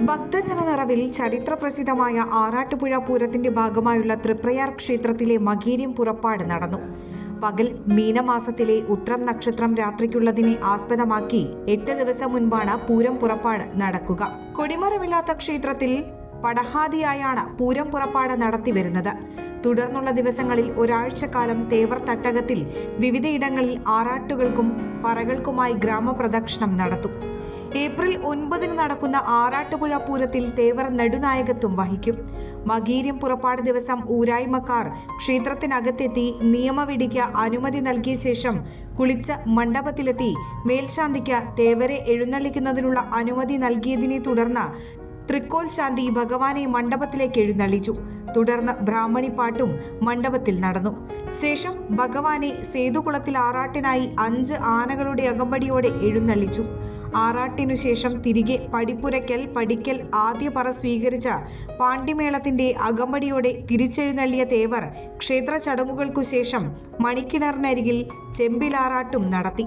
ഭക്തജന നിറവിൽ ചരിത്രപ്രസിദ്ധമായ ആറാട്ടുപുഴ പൂരത്തിന്റെ ഭാഗമായുള്ള തൃപ്രയാർ ക്ഷേത്രത്തിലെ മകീര്യം പുറപ്പാട് നടന്നു. പകൽ മീനമാസത്തിലെ ഉത്രം നക്ഷത്രം രാത്രിക്കുള്ളതിനെ ആസ്പദമാക്കി എട്ട് ദിവസം മുൻപാണ് പൂരം പുറപ്പാട് നടക്കുക. കൊടിമരമില്ലാത്ത ക്ഷേത്രത്തിൽ പടഹാദിയായാണ് പൂരം പുറപ്പാട് നടത്തിവരുന്നത് തുടർന്നുള്ള ദിവസങ്ങളിൽ ഒരാഴ്ചക്കാലം തേവർ തട്ടകത്തിൽ വിവിധയിടങ്ങളിൽ ആറാട്ടുകൾക്കും പറകൾക്കുമായി ഗ്രാമപ്രദക്ഷിണം നടത്തും. ഏപ്രിൽ ഒൻപതിന് നടക്കുന്ന ആറാട്ടുപുഴ പൂരത്തിൽ തേവർ നെടുനായകത്വം വഹിക്കും. മകീര്യം പുറപ്പാട് ദിവസം ഊരായ്മക്കാർ ക്ഷേത്രത്തിനകത്തെത്തി നിയമവിടിക്ക് അനുമതി നൽകിയ ശേഷം കുളിച്ച മണ്ഡപത്തിലെത്തി മേൽശാന്തിക്ക് തേവരെ എഴുന്നള്ളിക്കുന്നതിനുള്ള അനുമതി നൽകിയതിനെ തുടർന്ന് തൃക്കോൽ ശാന്തി ഭഗവാനെ മണ്ഡപത്തിലേക്ക് എഴുന്നള്ളിച്ചു. തുടർന്ന് ബ്രാഹ്മണി പാട്ടും മണ്ഡപത്തിൽ നടന്നു. ശേഷം ഭഗവാനെ സേതുകുളത്തിൽ ആറാട്ടിനായി അഞ്ച് ആനകളുടെ അകമ്പടിയോടെ എഴുന്നള്ളിച്ചു. ആറാട്ടിനു ശേഷം തിരികെ പടിപ്പുരയ്ക്കൽ പടിക്കൽ ആദ്യ പറ സ്വീകരിച്ച പാണ്ഡിമേളത്തിന്റെ അകമ്പടിയോടെ തിരിച്ചെഴുന്നള്ളിയ തേവർ ക്ഷേത്ര ചടങ്ങുകൾക്കു ശേഷം മണിക്കിണറിനരികിൽ ചെമ്പിലാറാട്ടും നടത്തി.